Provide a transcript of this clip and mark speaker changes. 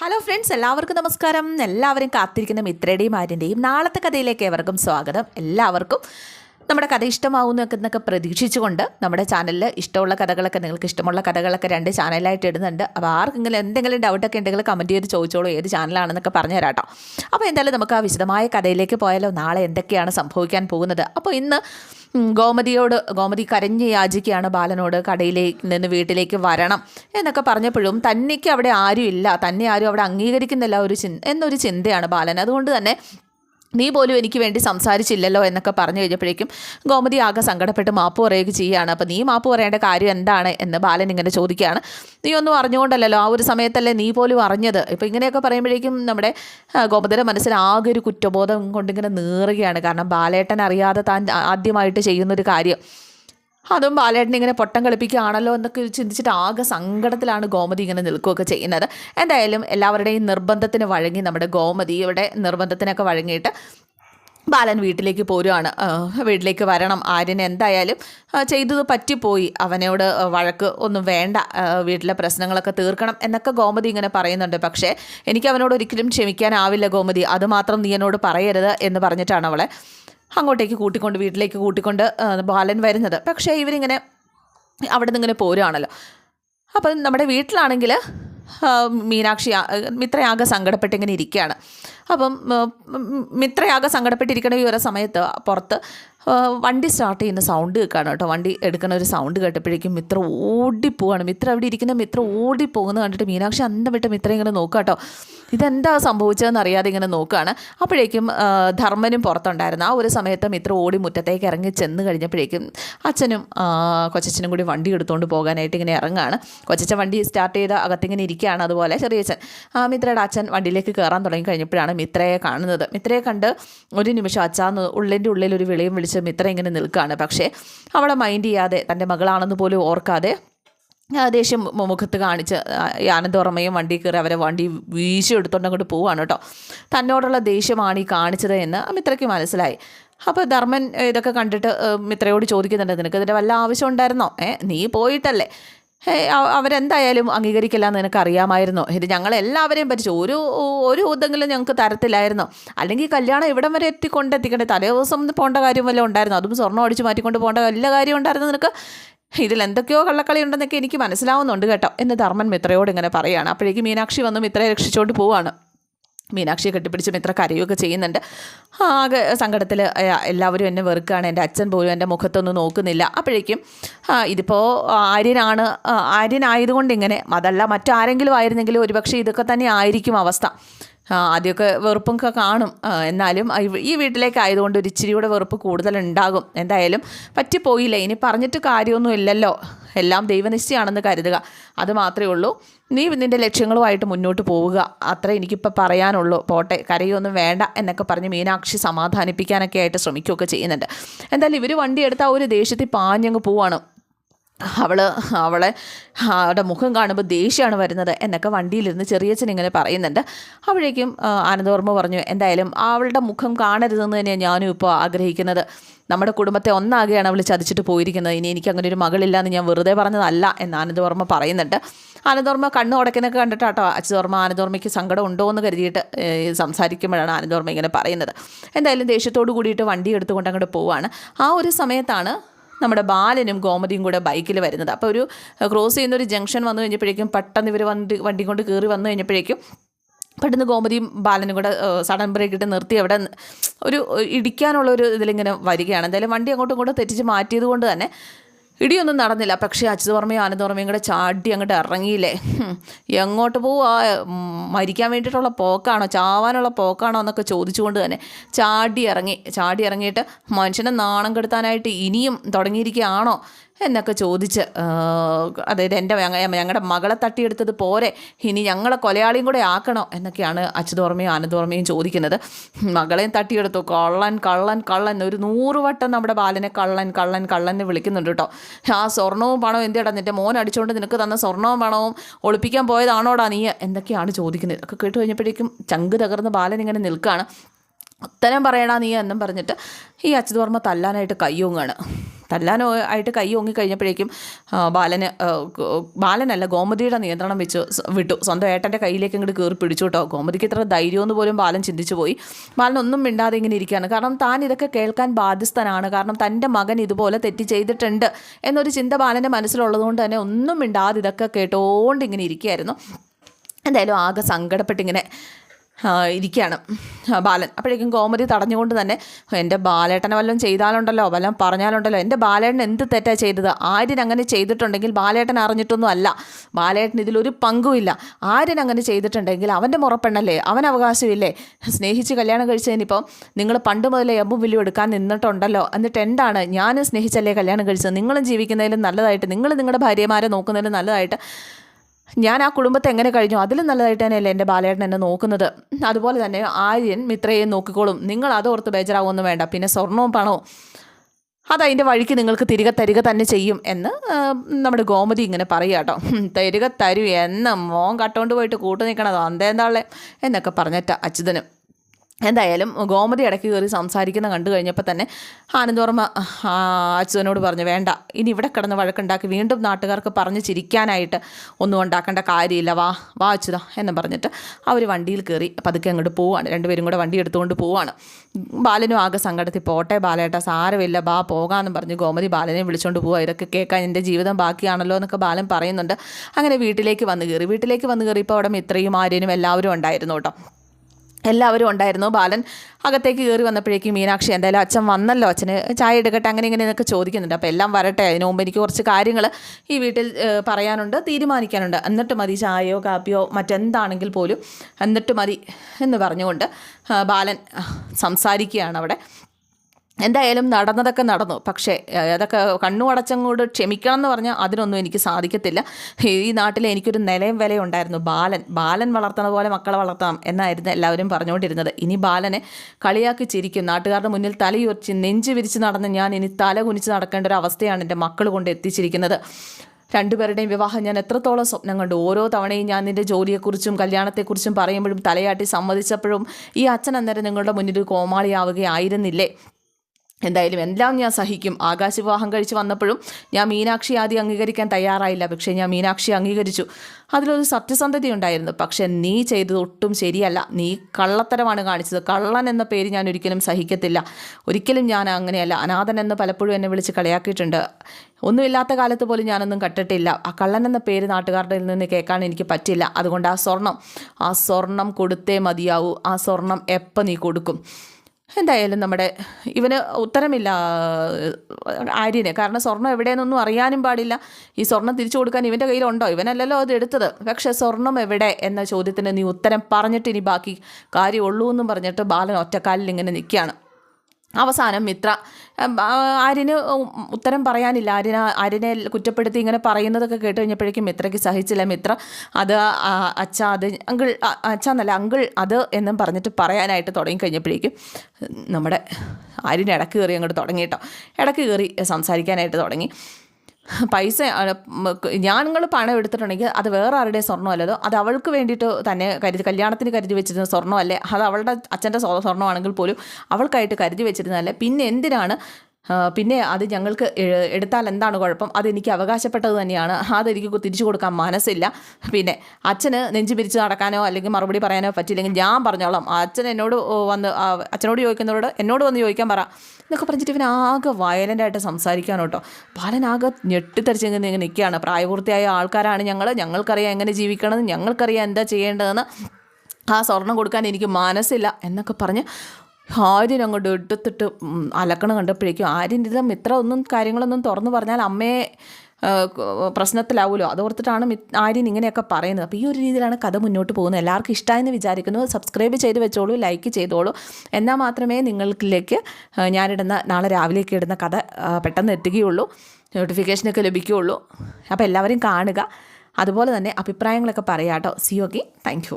Speaker 1: Hello friends എല്ലാവർക്കും നമസ്കാരം. എല്ലാവരും കാത്തിരിക്കുന്ന മിത്രയുടെയും ആര്യന്റെയും നാളത്തെ കഥയിലേക്ക് ഏവർക്കും സ്വാഗതം. എല്ലാവർക്കും നമ്മുടെ കഥ ഇഷ്ടമാവുന്നു എന്നൊക്കെ പ്രതീക്ഷിച്ചുകൊണ്ട് നമ്മുടെ ചാനലിൽ ഇഷ്ടമുള്ള കഥകളൊക്കെ നിങ്ങൾക്ക് ഇഷ്ടമുള്ള കഥകളൊക്കെ രണ്ട് ചാനലായിട്ട് ഇടുന്നുണ്ട്. അപ്പോൾ ആർക്കെങ്കിലും എന്തെങ്കിലും ഡൗട്ടൊക്കെ ഉണ്ടെങ്കിൽ കമന്റ് ചെയ്ത് ചോദിച്ചോളൂ ഏത് ചാനലാണെന്നൊക്കെ പറഞ്ഞു തരാട്ടോ അപ്പോൾ എന്തായാലും നമുക്ക് ആ വിശദമായ കഥയിലേക്ക് പോയാലോ? നാളെ എന്തൊക്കെയാണ് സംഭവിക്കാൻ പോകുന്നത്? അപ്പോൾ ഇന്ന് ഗോമതിയോട് ഗോമതി കരഞ്ഞ് യാചിക്കുകയാണ് ബാലനോട് കടയിലേക്ക് നിന്ന് വീട്ടിലേക്ക് വരണം എന്നൊക്കെ പറഞ്ഞപ്പോഴും തന്നെക്ക് അവിടെ ആരും ഇല്ല തന്നെ ആരും അവിടെ അംഗീകരിക്കുന്നില്ല ഒരു ചിന്ത എന്നൊരു ചിന്തയാണ് ബാലൻ അതുകൊണ്ട് തന്നെ നീ പോലും എനിക്ക് വേണ്ടി സംസാരിച്ചില്ലല്ലോ എന്നൊക്കെ പറഞ്ഞു കഴിഞ്ഞപ്പോഴേക്കും ഗോമതി ആകെ സങ്കടപ്പെട്ട് മാപ്പ് പറയുക ചെയ്യുകയാണ്. അപ്പോൾ നീ മാപ്പ് പറയേണ്ട കാര്യം എന്താണ് എന്ന് ബാലൻ ഇങ്ങനെ ചോദിക്കുകയാണ്. നീ ഒന്നും അറിഞ്ഞുകൊണ്ടല്ലോ ആ ഒരു സമയത്തല്ലേ നീ പോലും അറിഞ്ഞത്. ഇപ്പോൾ ഇങ്ങനെയൊക്കെ പറയുമ്പോഴേക്കും നമ്മുടെ ഗോമതിയുടെ മനസ്സിൽ ആകെ ഒരു കുറ്റബോധം കൊണ്ടിങ്ങനെ നീറുകയാണ്. കാരണം ബാലേട്ടൻ അറിയാതെ താൻ ആദ്യമായിട്ട് ചെയ്യുന്നൊരു കാര്യം. അതും ബാലേട്ടൻ ഇങ്ങനെ പൊട്ടം കളിപ്പിക്കുകയാണല്ലോ എന്നൊക്കെ ചിന്തിച്ചിട്ട് ആകെ സങ്കടത്തിലാണ് ഗോമതി ഇങ്ങനെ നിൽക്കുകയൊക്കെ ചെയ്യുന്നത്. എന്തായാലും എല്ലാവരുടെയും നിർബന്ധത്തിന് വഴങ്ങി നമ്മുടെ ഗോമതി ഇവിടെ നിർബന്ധത്തിനൊക്കെ വഴങ്ങിയിട്ട് ബാലൻ വീട്ടിലേക്ക് പോരുവാണ്. വീട്ടിലേക്ക് വരണം. ആര്യൻ എന്തായാലും ചെയ്തത് പറ്റിപ്പോയി. അവനോട് വഴക്ക് ഒന്നും വേണ്ട. വീട്ടിലെ പ്രശ്നങ്ങളൊക്കെ തീർക്കണം എന്നൊക്കെ ഗോമതി ഇങ്ങനെ പറയുന്നുണ്ട്. പക്ഷേ എനിക്ക് അവനോട് ഒരിക്കലും ക്ഷമിക്കാനാവില്ല ഗോമതി. അതുമാത്രം നീ എന്നോട് പറയരുത് എന്ന് പറഞ്ഞിട്ടാണ് അവളെ അങ്ങോട്ടേക്ക് കൂട്ടിക്കൊണ്ട് വീട്ടിലേക്ക് കൂട്ടിക്കൊണ്ട് ബാലൻ വരുന്നത്. പക്ഷേ ഇവരിങ്ങനെ അവിടെ നിന്ന് ഇങ്ങനെ പോരുകയാണല്ലോ അപ്പം നമ്മുടെ വീട്ടിലാണെങ്കിൽ മീനാക്ഷി മിത്രയാകെ സങ്കടപ്പെട്ടിങ്ങനെ ഇരിക്കുകയാണ്. അപ്പം മിത്രയാകെ സങ്കടപ്പെട്ടിരിക്കണ ഈ ഒരു സമയത്ത് പുറത്ത് വണ്ടി സ്റ്റാർട്ട് ചെയ്യുന്ന സൗണ്ട് കേൾക്കാണ് കേട്ടോ. വണ്ടി എടുക്കുന്ന ഒരു സൗണ്ട് കേട്ടപ്പോഴേക്കും മിത്ര ഓടിപ്പോവാണ്. മിത്ര അവിടെ ഇരിക്കുന്ന മിത്ര ഓടിപ്പോകുന്നത് കണ്ടിട്ട് മീനാക്ഷി അന്തം വിട്ട് മിത്ര ഇങ്ങനെ നോക്കുക കേട്ടോ. ഇതെന്താ സംഭവിച്ചതെന്ന് അറിയാതെ ഇങ്ങനെ നോക്കുകയാണ്. അപ്പോഴേക്കും ധർമ്മനും പുറത്തുണ്ടായിരുന്നു. ആ ഒരു സമയത്ത് മിത്ര ഓടി മുറ്റത്തേക്ക് ഇറങ്ങി ചെന്ന് കഴിഞ്ഞപ്പോഴേക്കും അച്ഛനും കൊച്ചച്ഛനും കൂടി വണ്ടി എടുത്തുകൊണ്ട് പോകാനായിട്ട് ഇങ്ങനെ ഇറങ്ങുകയാണ്. കൊച്ചച്ഛൻ വണ്ടി സ്റ്റാർട്ട് ചെയ്ത് അകത്തിങ്ങനെ ഇരിക്കുകയാണ് അതുപോലെ ചെറിയ ചെറിയച്ഛൻ ആ മിത്രയുടെ അച്ഛൻ വണ്ടിയിലേക്ക് കയറാൻ തുടങ്ങി കഴിഞ്ഞപ്പോഴാണ് മിത്രയെ കാണുന്നത്. മിത്രയെ കണ്ട് ഒരു നിമിഷം അച്ഛാന്ന് ഉള്ളിന്റെ ഉള്ളിൽ ഒരു വിളിയും വിളിച്ച് മിത്ര ഇങ്ങനെ നിൽക്കുകയാണ് പക്ഷേ അവളെ മൈൻഡ് ചെയ്യാതെ തന്റെ മകളാണെന്ന് പോലും ഓർക്കാതെ ദേഷ്യം മുഖത്ത് കാണിച്ച് ആനന്ദോർമ്മയും വണ്ടി കയറി അവരെ വണ്ടി വീശി എടുത്തുകൊണ്ട് അങ്ങോട്ട് പോവാണ് കേട്ടോ. തന്നോടുള്ള ദേഷ്യമാണ് ഈ കാണിച്ചത് എന്ന് മിത്രയ്ക്ക് മനസ്സിലായി. അപ്പോൾ ധർമ്മൻ ഇതൊക്കെ കണ്ടിട്ട് മിത്രയോട് ചോദിക്കുന്നുണ്ട് നിനക്ക് ഇതിന്റെ വല്ല ആവശ്യം ഉണ്ടായിരുന്നോ? ഏ നീ പോയിട്ടല്ലേ. അവരെന്തായാലും അംഗീകരിക്കില്ല എന്ന് നിനക്ക് അറിയാമായിരുന്നു ഇത് ഞങ്ങളെല്ലാവരെയും പറ്റിച്ചു ഒരു ഒരു ഇതെങ്കിലും ഞങ്ങൾക്ക് തരത്തില്ലായിരുന്നു. അല്ലെങ്കിൽ കല്യാണം ഇവിടം വരെ എത്തിക്കൊണ്ടെത്തിക്കണ്ടേ. തലേ ദിവസം പോകേണ്ട കാര്യം ഉണ്ടായിരുന്നു. അതും സ്വർണം അടിച്ച് മാറ്റിക്കൊണ്ട് പോകേണ്ട വല്ല കാര്യം ഉണ്ടായിരുന്നു നിനക്ക്. ഇതിൽ എന്തൊക്കെയോ കള്ളക്കളി ഉണ്ടെന്നൊക്കെ എനിക്ക് മനസ്സിലാവുന്നുണ്ട് കേട്ടോ. എന്ന് ധർമ്മൻ മിത്രയോട് ഇങ്ങനെ പറയുകയാണ് അപ്പോഴേക്കും മീനാക്ഷി വന്ന് മിത്രയെ രക്ഷിച്ചുകൊണ്ട് പോവാണ്. മീനാക്ഷിയെ കെട്ടിപ്പിടിച്ച് മിത്ര കരയുമൊക്കെ ചെയ്യുന്നുണ്ട്. ആകെ സങ്കടത്തിൽ എല്ലാവരും എന്നെ വെറുക്കുകയാണ്. എന്റെ അച്ഛൻ പോലും എന്റെ മുഖത്തൊന്നും നോക്കുന്നില്ല. അപ്പോഴേക്കും ഇതിപ്പോൾ ആര്യനാണ് ആര്യനായതുകൊണ്ട് ഇങ്ങനെ അതല്ല മറ്റാരെങ്കിലും ആയിരുന്നെങ്കിൽ ഒരുപക്ഷെ ഇതൊക്കെ തന്നെ ആയിരിക്കും അവസ്ഥ. ആദ്യമൊക്കെ വെറുപ്പൊക്കെ കാണും. എന്നാലും ഈ വീട്ടിലേക്ക് ആയതുകൊണ്ട് ഒരു ഇച്ചിരി കൂടെ വെറുപ്പ് കൂടുതലുണ്ടാകും. എന്തായാലും പറ്റിപ്പോയില്ല. ഇനി പറഞ്ഞിട്ട് കാര്യമൊന്നും ഇല്ലല്ലോ. എല്ലാം ദൈവനിശ്ചയാണെന്ന് കരുതുക. അത് മാത്രമേ ഉള്ളൂ. നീ നിന്റെ ലക്ഷ്യങ്ങളുമായിട്ട് മുന്നോട്ട് പോവുക. അത്ര എനിക്കിപ്പോൾ പറയാനുള്ളൂ. പോട്ടെ കരയൊന്നും വേണ്ട എന്നൊക്കെ പറഞ്ഞ് മീനാക്ഷി സമാധാനിപ്പിക്കാനൊക്കെ ആയിട്ട് ശ്രമിക്കുകയൊക്കെ ചെയ്യുന്നുണ്ട്. എന്തായാലും ഇവർ വണ്ടി എടുത്ത് ആ ഒരു ദേഷ്യത്തിൽ പാഞ്ഞങ്ങ് പോവാണ്. അവൾ അവളെ അവളുടെ മുഖം കാണുമ്പോൾ ദേഷ്യമാണ് വരുന്നത് എന്നൊക്കെ വണ്ടിയിലിരുന്ന് ചെറിയച്ഛൻ ഇങ്ങനെ പറയുന്നുണ്ട്. ആ, ആനന്ദവർമ്മ പറഞ്ഞു എന്തായാലും അവളുടെ മുഖം കാണരുതെന്ന് തന്നെയാണ് ഞാനും ഇപ്പോൾ ആഗ്രഹിക്കുന്നത്. നമ്മുടെ കുടുംബത്തെ ഒന്നാകെയാണ് അവൾ ചതിച്ചിട്ട് പോയിരിക്കുന്നത്. ഇനി എനിക്ക് അങ്ങനെ ഒരു മകളില്ല എന്ന് ഞാൻ വെറുതെ പറഞ്ഞതല്ല എന്ന് ആനന്ദവർമ്മ പറയുന്നുണ്ട്. ആനന്ദവർമ്മ കണ്ണ് ഉടക്കുന്നൊക്കെ കണ്ടിട്ടാട്ടോ അച്യുതവർമ്മ ആനന്ദവർമ്മയ്ക്ക് സങ്കടം ഉണ്ടോ എന്ന് കരുതിയിട്ട് സംസാരിക്കുമ്പോഴാണ് ആനന്ദവർമ്മ ഇങ്ങനെ പറയുന്നത്. എന്തായാലും ദേഷ്യത്തോട് കൂടിയിട്ട് വണ്ടി എടുത്തുകൊണ്ട് അങ്ങോട്ട് പോവാണ്. ആ ഒരു സമയത്താണ് നമ്മുടെ ബാലനും ഗോമതിയും കൂടെ ബൈക്കിൽ വരുന്നത്. അപ്പോൾ ഒരു ക്രോസ് ചെയ്യുന്ന ഒരു ജംഗ്ഷൻ വന്നു കഴിഞ്ഞപ്പോഴേക്കും പെട്ടെന്ന് ഇവർ വണ്ടി വണ്ടി കൊണ്ട് കയറി വന്നു കഴിഞ്ഞപ്പോഴേക്കും പെട്ടെന്ന് ഗോമതിയും ബാലനും കൂടെ സഡൻ ബ്രേക്ക് ഇട്ട് നിർത്തി അവിടെ ഒരു ഇടിക്കാനുള്ള ഒരു ഇതിലിങ്ങനെ വരികയാണ്. എന്തായാലും വണ്ടി അങ്ങോട്ടും ഇങ്ങോട്ടും തെറ്റിച്ച് മാറ്റിയത് കൊണ്ട് തന്നെ ഇടിയൊന്നും നടന്നില്ല. പക്ഷേ അച്യുതവർമ്മയും ആനന്ദവർമ്മയും കൂടെ ചാടി അങ്ങോട്ട് ഇറങ്ങിയില്ലേ? എങ്ങോട്ട് പോവാ? മരിക്കാൻ വേണ്ടിയിട്ടുള്ള പോക്കാണോ? ചാവാനുള്ള പോക്കാണോ എന്നൊക്കെ ചോദിച്ചുകൊണ്ട് തന്നെ ചാടി ഇറങ്ങി. ചാടി ഇറങ്ങിയിട്ട് മനുഷ്യനെ നാണം കെടുത്താനായിട്ട് ഇനിയും തുടങ്ങിയിരിക്കുകയാണോ? എന്നൊക്കെ ചോദിച്ച് അതായത് എന്റെ ഞങ്ങളുടെ മകളെ തട്ടിയെടുത്തത് പോരെ ഇനി ഞങ്ങളെ കൊലയാളിയും കൂടെ ആക്കണോ എന്നൊക്കെയാണ് അച്യുതോർമ്മയും ആനന്ദോർമ്മയും ചോദിക്കുന്നത്. മകളെയും തട്ടിയെടുത്തു. കള്ളൻ കള്ളൻ കള്ളൻ. ഒരു നൂറ് വട്ടം നമ്മുടെ ബാലനെ കള്ളൻ കള്ളൻ കള്ളൻ എന്ന് വിളിക്കുന്നുണ്ട് കേട്ടോ. ആ സ്വർണവും പണവും എന്തിടാ നിന്റെ മോൻ അടിച്ചുകൊണ്ട് നിനക്ക് തന്ന സ്വർണവും പണവും ഒളിപ്പിക്കാൻ പോയതാണോടാ നീ എന്തൊക്കെയാണ് ചോദിക്കുന്നത്. ഇതൊക്കെ കേട്ട് കഴിഞ്ഞപ്പോഴേക്കും ചങ്ക് തകർന്ന് ബാലൻ ഇങ്ങനെ നിൽക്കുകയാണ് ഉത്തരം പറയണ നീ എന്നും പറഞ്ഞിട്ട് ഈ അച്യുതവർമ്മ തല്ലാനായിട്ട് കയ്യോങ്ങാണ് തല്ലാനോ ആയിട്ട് കൈ ഓങ്ങി കഴിഞ്ഞപ്പോഴേക്കും ബാലന് ബാലനല്ല ഗോമതിയുടെ നിയന്ത്രണം വെച്ച് വിട്ടു. സ്വന്തം ഏട്ടന്റെ കയ്യിലേക്ക് ഇങ്ങോട്ട് കയറി പിടിച്ചു കേട്ടോ ഗോമതിക്ക് ഇത്ര ധൈര്യമെന്ന് പോലും ബാലൻ ചിന്തിച്ചു പോയി. ബാലൻ ഒന്നും മിണ്ടാതെ ഇങ്ങനെ ഇരിക്കുകയാണ്. കാരണം താൻ ഇതൊക്കെ കേൾക്കാൻ ബാധ്യസ്ഥനാണ്. കാരണം തന്റെ മകൻ ഇതുപോലെ തെറ്റ് ചെയ്തിട്ടുണ്ട് എന്നൊരു ചിന്ത ബാലന്റെ മനസ്സിലുള്ളതുകൊണ്ട് തന്നെ ഒന്നും മിണ്ടാതെ ഇതൊക്കെ കേട്ടോണ്ട് ഇങ്ങനെ ഇരിക്കുകയായിരുന്നു. എന്തായാലും ആകെ സങ്കടപ്പെട്ടിങ്ങനെ ഇരിക്കുകയാണ് ബാലൻ. അപ്പോഴേക്കും കോമതി തടഞ്ഞുകൊണ്ട് തന്നെ എന്റെ ബാലേട്ടനെ വല്ലതും ചെയ്താലുണ്ടല്ലോ വല്ലതും പറഞ്ഞാലുണ്ടല്ലോ. എന്റെ ബാലേട്ടൻ എന്ത് തെറ്റാണ് ചെയ്തത്? ആര്യൻ അങ്ങനെ ചെയ്തിട്ടുണ്ടെങ്കിൽ ബാലേട്ടൻ അറിഞ്ഞിട്ടൊന്നും അല്ല. ബാലേട്ടൻ ഇതിലൊരു പങ്കുമില്ല ആര്യൻ അങ്ങനെ ചെയ്തിട്ടുണ്ടെങ്കിൽ അവന്റെ മുറപ്പെണ്ണല്ലേ? അവൻ അവകാശമില്ലേ? സ്നേഹിച്ച് കല്യാണം കഴിച്ചതിനിപ്പം നിങ്ങൾ പണ്ട് മുതലേ എമ്പും വില്ലും എടുക്കാൻ നിന്നിട്ടുണ്ടല്ലോ. എന്നിട്ട് എന്താണ്? ഞാനും സ്നേഹിച്ചല്ലേ കല്യാണം കഴിച്ചത്? നിങ്ങളും ജീവിക്കുന്നതിലും നല്ലതായിട്ട് നിങ്ങൾ നിങ്ങളുടെ ഭാര്യമാരെ നോക്കുന്നതിലും നല്ലതായിട്ട് ഞാൻ ആ കുടുംബത്തെ എങ്ങനെ കഴിഞ്ഞു? അതിലും നല്ലതായിട്ട് തന്നെയല്ലേ എന്റെ ബാലേട്ടൻ എന്നെ നോക്കുന്നത്. അതുപോലെ തന്നെ ആര്യൻ മിത്രയെ നോക്കിക്കോളും. നിങ്ങൾ അതോർത്ത് ബേജാറാവൊന്നും വേണ്ട. പിന്നെ സ്വർണവും പണവും. അതതിന്റെ വഴിക്ക് നിങ്ങൾക്ക് തിരികെ തരിക തന്നെ ചെയ്യും എന്ന് നമ്മുടെ ഗോമതി ഇങ്ങനെ പറയുക കേട്ടോ. തരിക തരൂ. എന്ന് മോൻ കട്ടോണ്ട് പോയിട്ട് കൂട്ടു നിൽക്കണതോ അന്തേന്താളെ എന്നൊക്കെ പറഞ്ഞിട്ട അച്യുതനും എന്തായാലും ഗോമതി ഇടയ്ക്ക് കയറി സംസാരിക്കുന്ന കണ്ടു കഴിഞ്ഞപ്പോൾ തന്നെ ആനന്ദവർമ്മ അച്യുതനോട് പറഞ്ഞു വേണ്ട ഇനി ഇവിടെ കിടന്ന് വഴക്കുണ്ടാക്കി വീണ്ടും നാട്ടുകാർക്ക് പറഞ്ഞ് ചിരിക്കാനായിട്ട് ഒന്നും ഉണ്ടാക്കേണ്ട കാര്യമില്ല. വാ വാ അച്യുത എന്ന് പറഞ്ഞിട്ട് അവർ വണ്ടിയിൽ കയറി പതുക്കെ അങ്ങോട്ട് പോവാണ്. രണ്ടുപേരും കൂടെ വണ്ടി എടുത്തുകൊണ്ട് പോവാണ്. ബാലനും ആകെ സങ്കടത്തിൽ പോട്ടെ ബാലേട്ട സാരമില്ല ബാ പോകാമെന്ന് പറഞ്ഞ് ഗോമതി ബാലനെ വിളിച്ചുകൊണ്ട് പോവുക ഇതൊക്കെ കേൾക്കാൻ എന്റെ ജീവിതം ബാക്കിയാണല്ലോ എന്നൊക്കെ ബാലൻ പറയുന്നുണ്ട്. അങ്ങനെ വീട്ടിലേക്ക് വന്ന് കയറി. വീട്ടിലേക്ക് വന്ന് കയറിയപ്പോൾ അവിടെ മിത്രയും ആര്യനും എല്ലാവരും ഉണ്ടായിരുന്നു കേട്ടോ. എല്ലാവരും ഉണ്ടായിരുന്നു. ബാലൻ അകത്തേക്ക് കയറി വന്നപ്പോഴേക്കും മീനാക്ഷി എന്തായാലും അച്ഛൻ വന്നല്ലോ. അച്ഛന് ചായ എടുക്കട്ടെ അങ്ങനെ ഇങ്ങനെ എന്നൊക്കെ ചോദിക്കുന്നുണ്ട്. അപ്പോൾ എല്ലാം വരട്ടെ. അതിനു മുമ്പ് എനിക്ക് കുറച്ച് കാര്യങ്ങൾ ഈ വീട്ടിൽ പറയാനുണ്ട് തീരുമാനിക്കാനുണ്ട്. എന്നിട്ട് മതി ചായയോ കാപ്പിയോ മറ്റെന്താണെങ്കിൽ പോലും എന്നിട്ട് മതി എന്ന് പറഞ്ഞുകൊണ്ട് ബാലൻ സംസാരിക്കുകയാണ് അവിടെ. എന്തായാലും നടന്നതൊക്കെ നടന്നു. പക്ഷേ അതൊക്കെ കണ്ണു അടച്ചങ്ങോട്ട് ക്ഷമിക്കണം എന്ന് പറഞ്ഞാൽ അതിനൊന്നും എനിക്ക് സാധിക്കത്തില്ല. ഈ നാട്ടിൽ എനിക്കൊരു നിലയും വിലയും ഉണ്ടായിരുന്നു. ബാലൻ ബാലൻ വളർത്തണ പോലെ മക്കളെ വളർത്താം എന്നായിരുന്നു എല്ലാവരും പറഞ്ഞുകൊണ്ടിരുന്നത്. ഇനി ബാലനെ കളിയാക്കി ചിരിക്കും. നാട്ടുകാരുടെ മുന്നിൽ തലയുറച്ച് നെഞ്ചു വിരിച്ച് നടന്ന് ഞാൻ ഇനി തല കുനിച്ച് നടക്കേണ്ട ഒരു അവസ്ഥയാണ് എന്റെ മക്കൾ കൊണ്ട് എത്തിച്ചിരിക്കുന്നത്. രണ്ടുപേരുടെയും വിവാഹം ഞാൻ എത്രത്തോളം സ്വപ്നം കണ്ടു. ഓരോ തവണയും ഞാൻ നിന്റെ ജോലിയെക്കുറിച്ചും കല്യാണത്തെക്കുറിച്ചും പറയുമ്പോഴും തലയാട്ടി സമ്മതിച്ചപ്പോഴും ഈ അച്ഛൻ അന്നേരം നിങ്ങളുടെ മുന്നിൽ കോമാളിയാവുകയായിരുന്നില്ലേ? എന്തായാലും എല്ലാം ഞാൻ സഹിക്കും. ആകാശ വിവാഹം കഴിച്ച് വന്നപ്പോഴും ഞാൻ മീനാക്ഷി ആദ്യം അംഗീകരിക്കാൻ തയ്യാറായില്ല. പക്ഷേ ഞാൻ മീനാക്ഷി അംഗീകരിച്ചു. അതിലൊരു സത്യസന്ധത ഉണ്ടായിരുന്നു. പക്ഷേ നീ ചെയ്തത് ഒട്ടും ശരിയല്ല. നീ കള്ളത്തരമാണ് കാണിച്ചത്. കള്ളൻ എന്ന പേര് ഞാൻ ഒരിക്കലും സഹിക്കത്തില്ല. ഒരിക്കലും ഞാൻ അങ്ങനെയല്ല. അനാഥൻ എന്ന് പലപ്പോഴും എന്നെ വിളിച്ച് കളിയാക്കിയിട്ടുണ്ട്. ഒന്നുമില്ലാത്ത കാലത്ത് പോലും ഞാനൊന്നും കട്ടിട്ടില്ല. ആ കള്ളൻ എന്ന പേര് നാട്ടുകാരുടെ നിന്ന് കേൾക്കാൻ എനിക്ക് പറ്റില്ല. അതുകൊണ്ട് ആ സ്വർണം ആ സ്വർണം കൊടുത്തേ മതിയാവൂ. ആ സ്വർണം എപ്പോൾ നീ കൊടുക്കും? എന്തായാലും നമ്മുടെ ഇവന് ഉത്തരമില്ല ആര്യന്. കാരണം സ്വർണം എവിടെയെന്നൊന്നും അറിയാനും പാടില്ല. ഈ സ്വർണം തിരിച്ചു കൊടുക്കാൻ ഇവന്റെ കയ്യിലുണ്ടോ? ഇവനല്ലല്ലോ അത് എടുത്തത്. പക്ഷേ സ്വർണം എവിടെ എന്ന ചോദ്യത്തിന് നീ ഉത്തരം പറഞ്ഞിട്ട് ഇനി ബാക്കി കാര്യമുള്ളൂ എന്നും പറഞ്ഞിട്ട് ബാലൻ ഒറ്റക്കാലിൽ ഇങ്ങനെ നിൽക്കുകയാണ്. അവസാനം മിത്ര ആര്യന് ഉത്തരം പറയാനില്ല. ആര്യന ആര്യനെ കുറ്റപ്പെടുത്തി ഇങ്ങനെ പറയുന്നതൊക്കെ കേട്ട് കഴിഞ്ഞപ്പോഴേക്കും മിത്രയ്ക്ക് സഹിച്ചില്ല. മിത്ര അത് അച്ഛ അത് അങ്കിൾ അച്ഛ എന്നല്ല അങ്കിൾ അത് എന്നും പറഞ്ഞിട്ട് പറയാനായിട്ട് തുടങ്ങി കഴിഞ്ഞപ്പോഴേക്കും നമ്മുടെ ആര്യന് ഇടയ്ക്ക് കയറി അങ്ങോട്ട് തുടങ്ങി കേട്ടോ. ഇടയ്ക്ക് കയറി സംസാരിക്കാനായിട്ട് തുടങ്ങി. പൈസ ഞാൻ നിങ്ങൾ പണം എടുത്തിട്ടുണ്ടെങ്കിൽ അത് വേറെ ആരുടെ സ്വർണമല്ലതോ? അത് അവൾക്ക് വേണ്ടിയിട്ട് തന്നെ കരുതി കല്യാണത്തിന് കരുതി വെച്ചിരുന്ന സ്വർണമല്ലേ? അത് അവളുടെ അച്ഛന്റെ സ്വ- സ്വർണമാണെങ്കിൽ പോലും അവൾക്കായിട്ട് കരുതി വെച്ചിരുന്നതല്ലേ? പിന്നെ എന്തിനാണ് പിന്നെ അത് ഞങ്ങൾക്ക് എടുത്താൽ എന്താണ് കുഴപ്പം? അതെനിക്ക് അവകാശപ്പെട്ടത് തന്നെയാണ്. അതെനിക്ക് തിരിച്ചു കൊടുക്കാൻ മനസ്സില്ല. പിന്നെ അച്ഛന് നെഞ്ചു പിരിച്ച് നടക്കാനോ അല്ലെങ്കിൽ മറുപടി പറയാനോ പറ്റില്ലെങ്കിൽ ഞാൻ പറഞ്ഞോളാം. അച്ഛൻ എന്നോട് വന്ന് അച്ഛനോട് ചോദിക്കുന്നവരോട് എന്നോട് വന്ന് ചോദിക്കാൻ പറ. എന്നൊക്കെ പറഞ്ഞിട്ട് ഇവൻ ആകെ വയലന്റായിട്ട് സംസാരിക്കാനോ കേട്ടോ. ബാലനാകെ ഞെട്ടിത്തെറിച്ച് ഇങ്ങനെ ഇങ്ങനെ നിൽക്കുകയാണ്. പ്രായപൂർത്തിയായ ആൾക്കാരാണ് ഞങ്ങൾ ഞങ്ങൾക്കറിയാം എങ്ങനെ ജീവിക്കണമെന്ന് ഞങ്ങൾക്കറിയാം എന്താ ചെയ്യേണ്ടതെന്ന്. ആ സ്വർണം കൊടുക്കാൻ എനിക്ക് മനസ്സില്ല എന്നൊക്കെ പറഞ്ഞ് ആര്യൻ അങ്ങോട്ട് എടുത്തിട്ട് അലക്കണം കണ്ടപ്പോഴേക്കും ആര്യൻ ഇത് മിത്ര ഒന്നും കാര്യങ്ങളൊന്നും തുറന്നു പറഞ്ഞാൽ അമ്മയെ പ്രശ്നത്തിലാവുമല്ലോ അതോർത്തിട്ടാണ് ആര്യൻ ഇങ്ങനെയൊക്കെ പറയുന്നത്. അപ്പോൾ ഈ ഒരു രീതിയിലാണ് കഥ മുന്നോട്ട് പോകുന്നത്. എല്ലാവർക്കും ഇഷ്ടമായെന്ന് വിചാരിക്കുന്നു. സബ്സ്ക്രൈബ് ചെയ്ത് വെച്ചോളൂ ലൈക്ക് ചെയ്തോളൂ. എന്നാൽ മാത്രമേ നിങ്ങൾക്കിലേക്ക് ഞാനിടുന്ന നാളെ രാവിലെയൊക്കെ ഇടുന്ന കഥ പെട്ടെന്ന് എത്തുകയുള്ളൂ. നോട്ടിഫിക്കേഷനൊക്കെ ലഭിക്കുകയുള്ളൂ. അപ്പോൾ എല്ലാവരും കാണുക. അതുപോലെ തന്നെ അഭിപ്രായങ്ങളൊക്കെ പറയാം കേട്ടോ. C okay thank